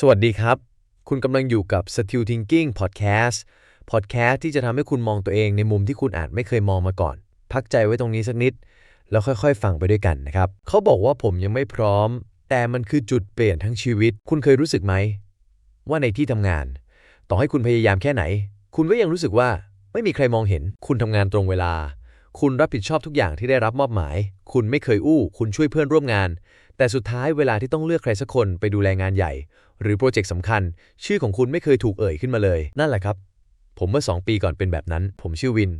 สวัสดีครับ คุณกำลังอยู่กับ Still Thinking Podcast Podcast ที่จะทำให้คุณมองตัวเองในมุมที่คุณอาจไม่เคยมองมาก่อน พักใจไว้ตรงนี้สักนิด แล้วค่อยๆ ฟังไปด้วยกันนะครับ เขาบอกว่าผมยังไม่พร้อม แต่มันคือจุดเปลี่ยนทั้งชีวิต คุณเคยรู้สึกไหม ว่าในที่ทำงาน ต่อให้คุณพยายามแค่ไหน คุณก็ยังรู้สึกว่าไม่มีใครมองเห็น คุณทำงานตรงเวลา คุณรับผิดชอบทุกอย่างที่ได้รับมอบหมาย คุณไม่เคยอู้ คุณช่วยเพื่อนร่วมงาน แต่สุดท้ายเวลาที่ต้องเลือกใครสักคนไปดูแลงานใหญ่ หรือโปรเจกต์สำคัญ ชื่อของคุณไม่เคยถูกเอ่ยขึ้นมาเลย นั่นแหละครับ ผมเมื่อ 2 ปีก่อนเป็นแบบนั้น ผมชื่อวิน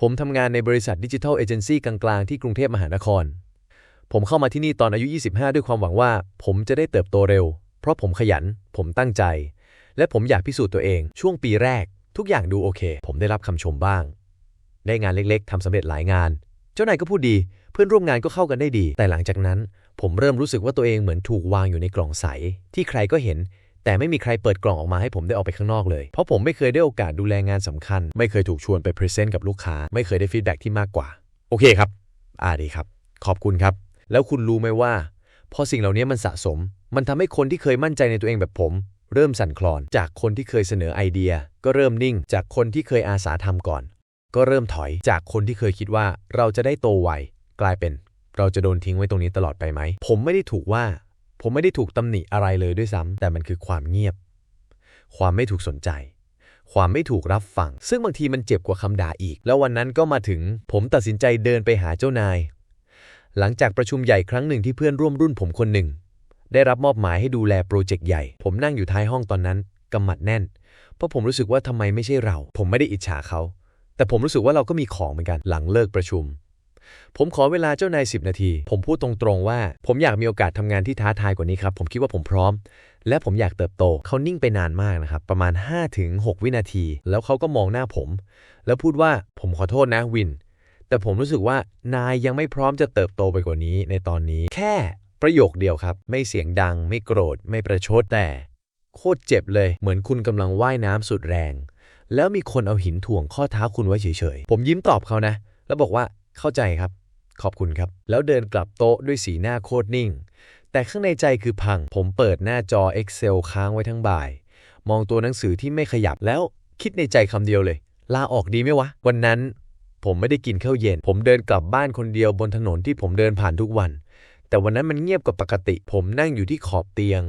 ผมทำงานในบริษัทดิจิทัลเอเจนซี่กลางๆที่กรุงเทพมหานคร ผมเข้ามาที่นี่ตอนอายุ 25 ด้วยความหวังว่า ผมจะได้เติบโตเร็ว เพราะผมขยัน ผมตั้งใจ และผมอยากพิสูจน์ตัวเอง ช่วงปีแรก ทุกอย่างดูโอเค ผมได้รับคำชมบ้าง ได้งานเล็กๆทำสำเร็จหลายงาน เจ้านายก็พูดดี เพื่อนร่วมงานก็เข้ากันได้ดี แต่หลังจากนั้น ผมเริ่มรู้สึกว่าตัวเองเหมือนถูกวางอยู่ในกล่องใส ที่ใครก็เห็น แต่ไม่มีใครเปิดกล่องออกมาให้ผมได้ออกไปข้างนอกเลย เพราะผมไม่เคยได้โอกาสดูแลงานสำคัญ ไม่เคยถูกชวนไปพรีเซนต์กับลูกค้า ไม่เคยได้ฟีดแบ็กที่มากกว่า โอเคครับ อ่าดีครับ ขอบคุณครับ แล้วคุณรู้ไหมว่า พอสิ่งเหล่านี้มันสะสม มันทำให้คนที่เคยมั่นใจในตัวเองแบบผมเริ่มสั่นคลอน จากคนที่เคยเสนอไอเดีย ก็เริ่มนิ่ง จากคนที่เคยอาสาทำก่อน ก็เริ่มถอยจากคนที่เคยคิดว่าเราจะได้โตไวกลายเป็น เราจะโดนทิ้งไว้ตรงนี้ตลอดไปไหม ผมไม่ได้ถูกว่า ผมไม่ได้ถูกตำหนิอะไรเลยด้วยซ้ำแต่มันคือความเงียบ ความไม่ถูกสนใจ ความไม่ถูกรับฟัง ซึ่งบางทีมันเจ็บกว่าคำด่าอีก แล้ววันนั้นก็มาถึง ผมตัดสินใจเดินไปหาเจ้านาย หลังจากประชุมใหญ่ครั้งหนึ่งที่เพื่อนร่วมรุ่นผมคนหนึ่ง ได้รับมอบหมายให้ดูแลโปรเจกต์ใหญ่ ผมนั่งอยู่ท้ายห้องตอนนั้นกำหมัดแน่น เพราะผมรู้สึกว่าทำไมไม่ใช่เรา ผมไม่ได้อิจฉาเขา แต่ผมรู้สึกว่าเราก็มีของเหมือนกันหลังเลิกประชุม ผมขอเวลาเจ้านาย10 นาที ผมพูดตรงๆว่า ผมอยากมีโอกาสทำงานที่ท้าทายกว่านี้ครับ ผมคิดว่าผมพร้อม และผมอยากเติบโต เขานิ่งไปนานมากนะครับ ประมาณ 5-6 วินาที แล้วเขาก็มองหน้าผม แล้วพูดว่าผมขอโทษนะวิน แต่ผมรู้สึกว่านายยังไม่พร้อมจะเติบโตไปกว่านี้ในตอนนี้ แค่ประโยคเดียวครับ ไม่เสียงดัง ไม่โกรธ ไม่ประชดแต่ โคตรเจ็บเลย เหมือนคุณกำลังว่ายน้ำสุดแรง แล้วมีคนเอาหินถ่วงข้อเท้าคุณไว้เฉยๆ ผมยิ้มตอบเขานะ แล้วบอกว่าเข้าใจครับ ขอบคุณครับ แล้วเดินกลับโต๊ะด้วยสีหน้าโคตรนิ่ง แต่ข้างในใจคือพัง ผมเปิดหน้าจอ Excel ค้างไว้ทั้งบ่าย มองตัวหนังสือที่ไม่ขยับแล้วคิดในใจคำเดียวเลย ลาออกดีไหมวะ วันนั้น ผมไม่ได้กินข้าวเย็น ผมเดินกลับบ้านคนเดียวบนถนนที่ผมเดินผ่านทุกวัน แต่วันนั้นมันเงียบกว่าปกติ ผมนั่งอยู่ที่ขอบเตียง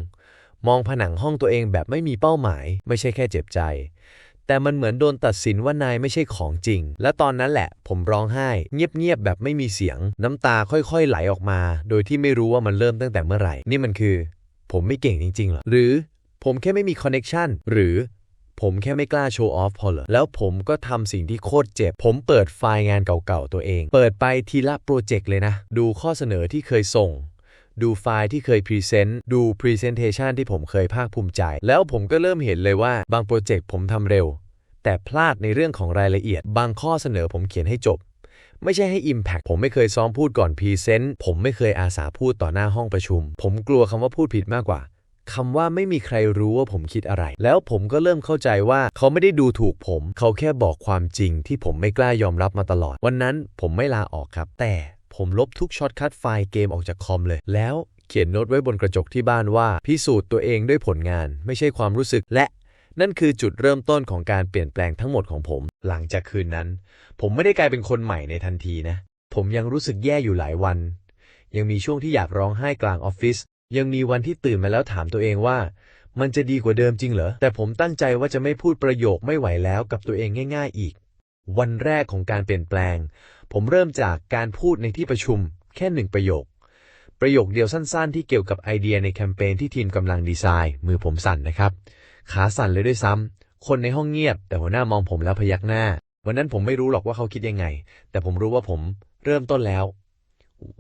มองผนังห้องตัวเองแบบไม่มีเป้าหมาย ไม่ใช่แค่เจ็บใจ แต่มันเหมือนโดนตัดสินว่านายไม่ใช่ของจริง และตอนนั้นแหละ ผมร้องไห้ เงียบๆแบบไม่มีเสียง น้ำตาค่อยๆไหลออกมา โดยที่ไม่รู้ว่ามันเริ่มตั้งแต่เมื่อไหร่ นี่มันคือ ผมไม่เก่งจริงๆเหรอหรือผมแค่ไม่มีคอนเน็ชันหรือผมแค่ไม่กล้าโชว์ออฟพอเหรอแล้วผมก็ทำสิ่งที่โคตรเจ็บ ผมเปิดไฟล์งานเก่าๆตัวเอง เปิดไปทีละโปรเจกต์เลยนะ ดูข้อเสนอที่เคยส่ง ดูไฟล์ที่เคยพรีเซนต์ดูพรีเซนเทชันที่ผมเคยภาคภูมิใจ แล้วผมก็เริ่มเห็นเลยว่าบางโปรเจกต์ผมทำเร็ว แต่พลาดในเรื่องของรายละเอียด บางข้อเสนอผมเขียนให้จบ ไม่ใช่ให้ Impact ผมไม่เคยซ้อมพูดก่อนพรีเซนต์ผมไม่เคยอาสาพูดต่อหน้าห้องประชุม ผมกลัวคำว่าพูดผิดมากกว่าคำว่าไม่มีใครรู้ว่าผมคิดอะไร แล้วผมก็เริ่มเข้าใจว่าเขาไม่ได้ดูถูกผม เขาแค่บอกความจริงที่ผมไม่กล้ายอมรับมาตลอด วันนั้นผมไม่ลาออกครับ แต่ ผมลบทุกช็อตคัดไฟล์เกมออกจากคอมเลย แล้วเขียนโน้ตไว้บนกระจกที่บ้านว่า พิสูจน์ตัวเองด้วยผลงาน ไม่ใช่ความรู้สึกและนั่นคือจุดเริ่มต้นของการเปลี่ยนแปลงทั้งหมดของผม หลังจากคืนนั้น ผมไม่ได้กลายเป็นคนใหม่ในทันทีนะ ผมยังรู้สึกแย่อยู่หลายวัน ยังมีช่วงที่อยากร้องไห้กลางออฟฟิศยังมีวันที่ตื่นมาแล้วถามตัวเองว่า มันจะดีกว่าเดิมจริงเหรอแต่ผมตั้งใจว่าจะไม่พูดประโยคไม่ไหวแล้วกับตัวเองง่าย ๆ อีก วันแรกของการเปลี่ยนแปลง ผมเริ่มจากการพูดในที่ประชุมแค่หนึ่งประโยค ประโยคเดียวสั้นๆ ที่เกี่ยวกับไอเดียในแคมเปญที่ทีมกำลังดีไซน์ มือผมสั่นนะครับ ขาสั่นเลยด้วยซ้ำคนในห้องเงียบ แต่หัวหน้ามองผมแล้วพยักหน้า วันนั้นผมไม่รู้หรอกว่าเขาคิดยังไง แต่ผมรู้ว่าผมเริ่มต้นแล้ว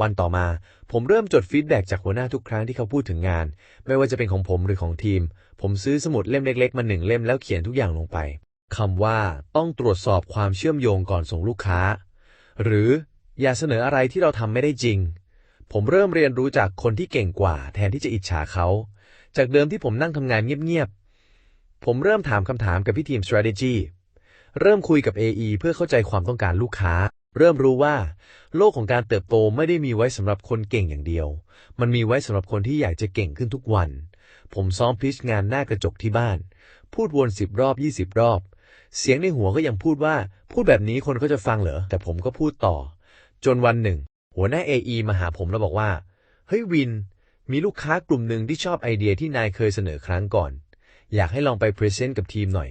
วันต่อมา ผมเริ่มจดฟีดแบ็กจากหัวหน้าทุกครั้งที่เขาพูดถึงงาน ไม่ว่าจะเป็นของผมหรือของทีม ผมซื้อสมุดเล่มเล็กๆมาหนึ่งเล่มแล้วเขียนทุกอย่างลงไป คำว่าต้องตรวจสอบความเชื่อมโยงก่อนส่งลูกค้า หรืออย่าเสนออะไรที่เราทำไม่ได้จริง ผมเริ่มเรียนรู้จากคนที่เก่งกว่า แทนที่จะอิจฉาเขา จากเดิมที่ผมนั่งทำงานเงียบๆ ผมเริ่มถามคำถามกับพี่ทีม strategy เริ่มคุยกับ AE เพื่อเข้าใจความต้องการลูกค้า เริ่มรู้ว่า โลกของการเติบโตไม่ได้มีไว้สำหรับคนเก่งอย่างเดียว มันมีไว้สำหรับคนที่อยากจะเก่งขึ้นทุกวัน ผมซ้อมพิชงานหน้ากระจกที่บ้าน พูดวนสิบรอบยี่สิบรอบ เสียงในหัวก็ยังพูดว่า พูดแบบนี้คนก็จะฟังเหรอ แต่ผมก็พูดต่อ จนวันหนึ่ง หัวหน้า AE มาหาผมแล้วบอกว่า เฮ้ยวิน มีลูกค้ากลุ่มหนึ่งที่ชอบไอเดียที่นายเคยเสนอครั้งก่อน อยากให้ลองไปพรีเซนต์กับทีมหน่อย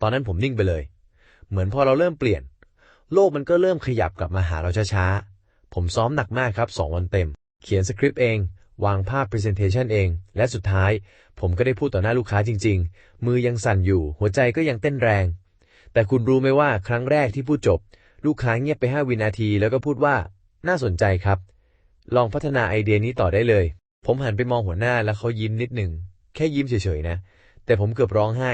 ตอนนั้นผมนิ่งไปเลย เหมือนพอเราเริ่มเปลี่ยน โลกมันก็เริ่มขยับกลับมาหาเราช้าๆ ผมซ้อมหนักมากครับ 2 วันเต็ม เขียนสคริปต์เอง วางภาพ Presentation เอง และสุดท้าย ผมก็ได้พูดต่อหน้าลูกค้าจริง ๆ มือยังสั่นอยู่ หัวใจก็ยังเต้นแรง แต่คุณรู้ไหมว่าครั้งแรกที่พูดจบ ลูกค้าเงียบไป 5 วินาที แล้วก็พูดว่าน่าสนใจครับ ลองพัฒนาไอเดียนี้ต่อได้เลย ผมหันไปมองหัวหน้าแล้วเขายิ้มนิดหนึ่งแค่ยิ้มเฉยๆนะ แต่ผมเกือบร้องไห้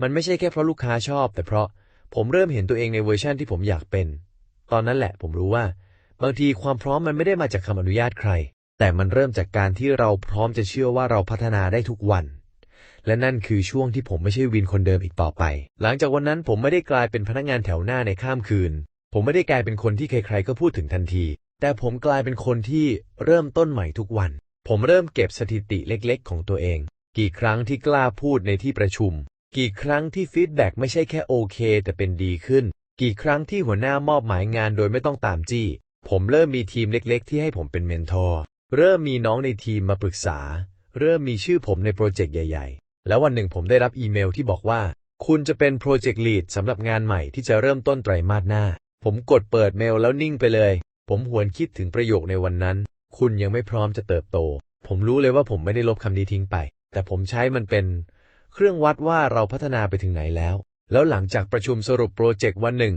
มันไม่ใช่แค่เพราะลูกค้าชอบ แต่เพราะผมเริ่มเห็นตัวเองในเวอร์ชันที่ผมอยากเป็น ตอนนั้นแหละผมรู้ว่า บางทีความพร้อมมันไม่ได้มาจากคำอนุญาตใคร แต่มันเริ่มจากการที่เราพร้อมจะเชื่อว่าเราพัฒนาได้ทุกวัน และนั่นคือช่วงที่ผมไม่ใช่วินคนเดิมอีกต่อไป หลังจากวันนั้นผมไม่ได้กลายเป็นพนักงานแถวหน้าในข้ามคืน ผมไม่ได้กลายเป็นคนที่ใครๆก็พูดถึงทันที แต่ผมกลายเป็นคนที่เริ่มต้นใหม่ทุกวัน ผมเริ่มเก็บสถิติเล็กๆ ของตัวเอง กี่ครั้งที่กล้าพูดในที่ประชุม กี่ครั้งที่ฟีดแบ็กไม่ใช่แค่โอเค แต่เป็นดีขึ้น กี่ครั้งที่หัวหน้ามอบหมายงานโดยไม่ต้องตามจี้ ผมเริ่มมีทีมเล็กๆ ที่ให้ผมเป็นเมนทอร์ เริ่มมีน้องในทีมมาปรึกษา เริ่มมีชื่อผมในโปรเจกต์ใหญ่ แล้ววันหนึ่งผมได้รับอีเมลที่บอกว่า คุณจะเป็นโปรเจกต์ลีดสำหรับงานใหม่ที่จะเริ่มต้นไตรมาสหน้า ผมกดเปิดเมลแล้วนิ่งไปเลย ผมหวนคิดถึงประโยคในวันนั้น คุณยังไม่พร้อมจะเติบโต ผมรู้เลยว่าผมไม่ได้ลบคำนี้ทิ้งไป แต่ผมใช้มันเป็น เครื่องวัดว่าเราพัฒนาไปถึงไหนแล้ว แล้วหลังจากประชุมสรุปโปรเจกต์วันหนึ่ง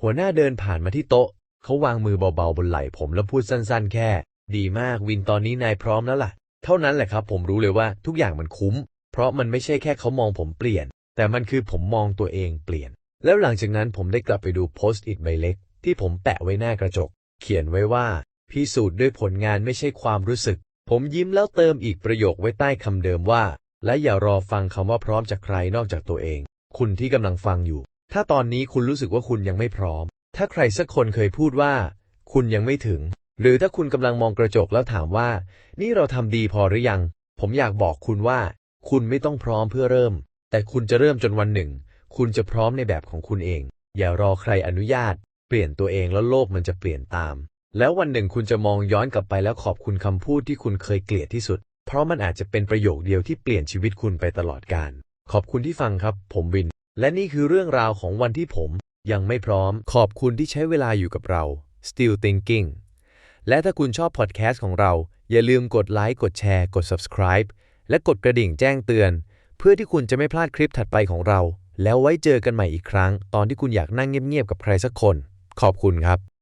หัวหน้าเดินผ่านมาที่โต๊ะ เขาวางมือเบาๆบนไหล่ผมแล้วพูดสั้นๆ แค่ ดีมากวินตอนนี้นายพร้อมแล้วล่ะ เท่านั้นแหละครับ ผมรู้เลยว่าทุกอย่างมันคุ้ม เพราะมันไม่ใช่แค่เขามองผมเปลี่ยน แต่มันคือผมมองตัวเองเปลี่ยน แล้วหลังจากนั้นผมได้กลับไปดูโพสต์อิทใบเล็ก ที่ผมแปะไว้หน้ากระจก เขียนไว้ว่าพิสูจน์ด้วยผลงานไม่ใช่ความรู้สึก ผมยิ้มแล้วเติมอีกประโยคไว้ใต้คำเดิมว่า และอย่ารอฟังคำว่าพร้อมจากใครนอกจากตัวเอง คุณที่กำลังฟังอยู่ ถ้าตอนนี้คุณรู้สึกว่าคุณยังไม่พร้อม ถ้าใครสักคนเคยพูดว่า คุณยังไม่ถึง หรือถ้าคุณกำลังมองกระจกแล้วถามว่า นี่เราทำดีพอหรือยัง ผมอยากบอกคุณว่า คุณไม่ต้องพร้อมเพื่อเริ่ม แต่คุณจะเริ่มจนวันหนึ่ง คุณจะพร้อมในแบบของคุณเอง อย่ารอใครอนุญาต เปลี่ยนตัวเองแล้วโลกมันจะเปลี่ยนตาม แล้ววันหนึ่งคุณจะมองย้อนกลับไปแล้วขอบคุณคำพูดที่คุณเคยเกลียดที่สุด เพราะมันอาจจะเป็นประโยคเดียวที่เปลี่ยนชีวิตคุณไปตลอดกาลขอบคุณที่ฟังครับ ผมวิน และนี่คือเรื่องราวของวันที่ผม ยังไม่พร้อม ขอบคุณที่ใช้เวลาอยู่กับเรา Still Thinking และถ้าคุณชอบพอดแคสต์ของเรา อย่าลืมกดไลค์กดแชร์ กด subscribe และกดกระดิ่งแจ้งเตือน เพื่อที่คุณจะไม่พลาดคลิปถัดไปของเรา แล้วไว้เจอกันใหม่อีกครั้ง ตอนที่คุณอยากนั่งเงียบๆกับใครสักคน ขอบคุณครับ